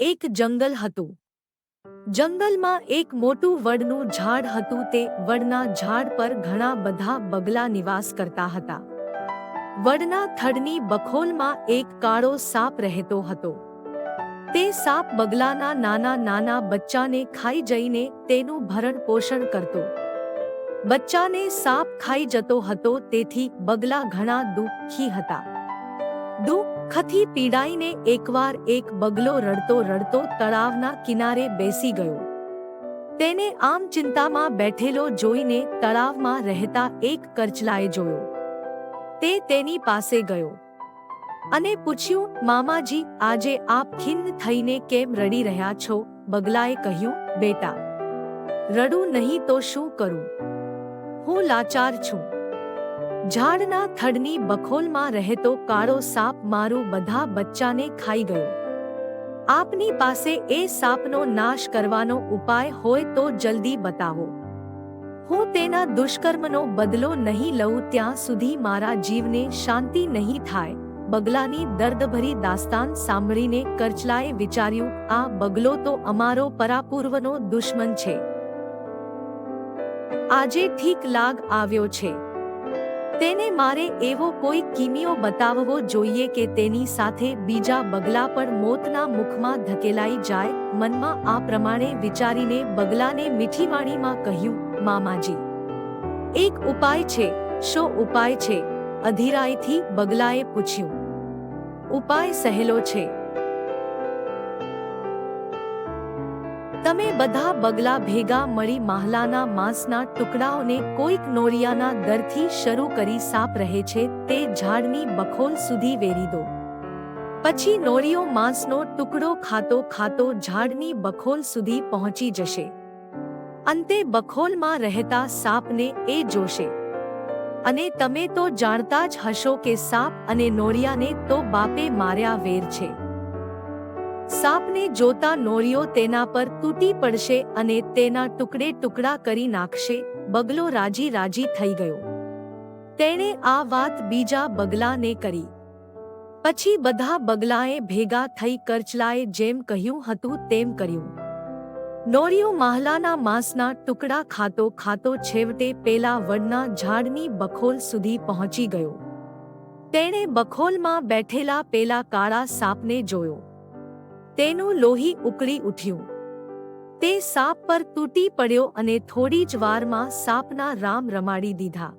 એક જંગલ હતું. જંગલમાં એક મોટું વડનું ઝાડ હતું તે વડના ઝાડ પર ઘણા બધા બગલા નિવાસ કરતા હતા. વડના થડની બખોલમાં એક કાળો સાપ રહેતો હતો. તે સાપ બગલાના નાના નાના બચ્ચાને ખાઈ જઈને તેનું ભરણ પોષણ કરતો. બચ્ચાને સાપ ખાઈ જતો હતો તેથી બગલા ઘણા દુઃખી હતા. દુઃખથી પીડાઈને એકવાર એક બગલો રડતો રડતો તળાવના કિનારે બેસી ગયો. તેને આમ ચિંતામાં બેઠેલો જોઈને તળાવમાં રહેતા એક કરચલાએ જોયો. તે તેની પાસે ગયો. અને પૂછ્યું, મામાજી, આજે આપ ખિન્ન થઈને કેમ રડી રહ્યા છો? બગલાએ કહ્યું, બેટા, રડું નહીં તો શું કરું? હું લાચાર છું. ઝાડના થડની બખોલમાં રહેતો કાળો સાપ મારું બધા બચ્ચાને ખાઈ ગયો. આપની પાસે એ સાપનો નાશ કરવાનો ઉપાય હોય તો જલ્દી બતાવો. હું તેના દુષ્કર્મનો બદલો નહીં લઉં ત્યાં સુધી મારા જીવને શાંતિ નહીં થાય, બગલાની દર્દભરી દાસ્તાન સાંભળીને કરચલાએ વિચાર્યું, આ બગલો તો અમારો પરાપૂર્વનો દુશ્મન છે. આજે ઠીક લાગ આવ્યો છે. તેને મારે એવો કોઈ કિમિયો બતાવવો જોઈએ કે તેની સાથે બીજા બગલા પણ મોતના મુખમાં ધકેલાઈ જાય? મનમાં આ પ્રમાણે વિચારીને બગલાને મીઠી વાણીમાં કહ્યું, મામાજી, એક ઉપાય છે. શો ઉપાય છે? અધીરાઈથી બગલાએ પૂછ્યું. ઉપાય સહેલો છે. તમે બધા બગલા ભેગા મળી માહલાના માંસના ટુકડાઓને કોઈક નોરિયાના દરથી શરૂ કરી સાપ રહે છે, તે ઝાડની બખોલ સુધી વેરી દો. પછી નોરિયો માંસનો ટુકડો ખાતો ખાતો ઝાડની બખોલ સુધી પહોંચી જશે. અંતે બખોલમાં રહેતા સાપને એ જોશે. અને તમે તો જાણતા જ હશો કે સાપ અને નોરિયાને તો બાપે માર્યા વેર છે. સાપને જોતા નોળિયો તેના પર તૂટી પડશે અને તેના ટુકડે ટુકડા કરી નાખશે, બગલો રાજી રાજી થઈ ગયો. તેણે આ વાત બીજા બગલાને કરી. પછી બધા બગલાએ ભેગા થઈ કરચલાએ જેમ કહ્યું હતું તેમ કર્યું. નોરિયો માહલાના માંસના ટુકડા ખાતો ખાતો છેવટે પેલા વડના ઝાડની બખોલ સુધી પહોંચી ગયો. તેણે બખોલમાં બેઠેલા પેલા કાળા સાપને જોયો. તેનું લોહી ઉકળી ઉઠ્યું. તે સાપ પર તૂટી પડ્યો અને થોડી જ વારમાં સાપના રામ રમાડી દીધા.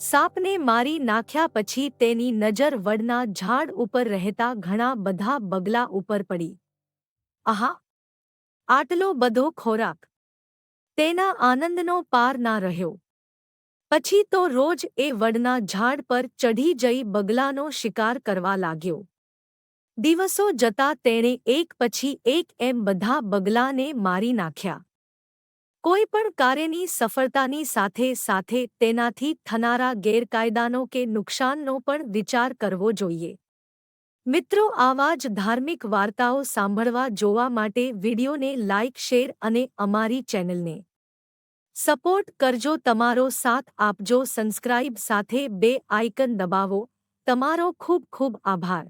સાપને મારી નાખ્યા પછી તેની નજર વડના ઝાડ ઉપર રહેતા ઘણા બધા બગલા ઉપર પડી. આહા! આટલો બધો ખોરાક! તેના આનંદનો પાર ના રહ્યો. પછી તો રોજ એ વડના ઝાડ પર ચઢી જઈ બગલાનો શિકાર કરવા લાગ્યો. દિવસો જતા તેણે એક પછી એક એમ બધા બગલાને મારી નાખ્યા. કોઈ પણ કાર્યની સફળતાની સાથે સાથે તેનાથી થનારા ગેરકાયદાનો કે નુકસાનનો પણ વિચાર કરવો જોઈએ. મિત્રો, આવા જ ધાર્મિક વાર્તાઓ સાંભળવા જોવા માટે વિડિયોને લાઇક શેર અને અમારી ચેનલને સપોર્ટ કરજો. તમારો સાથ આપજો. સબસ્ક્રાઇબ સાથે બે આઇકન દબાવો. તમારો ખૂબ ખૂબ આભાર.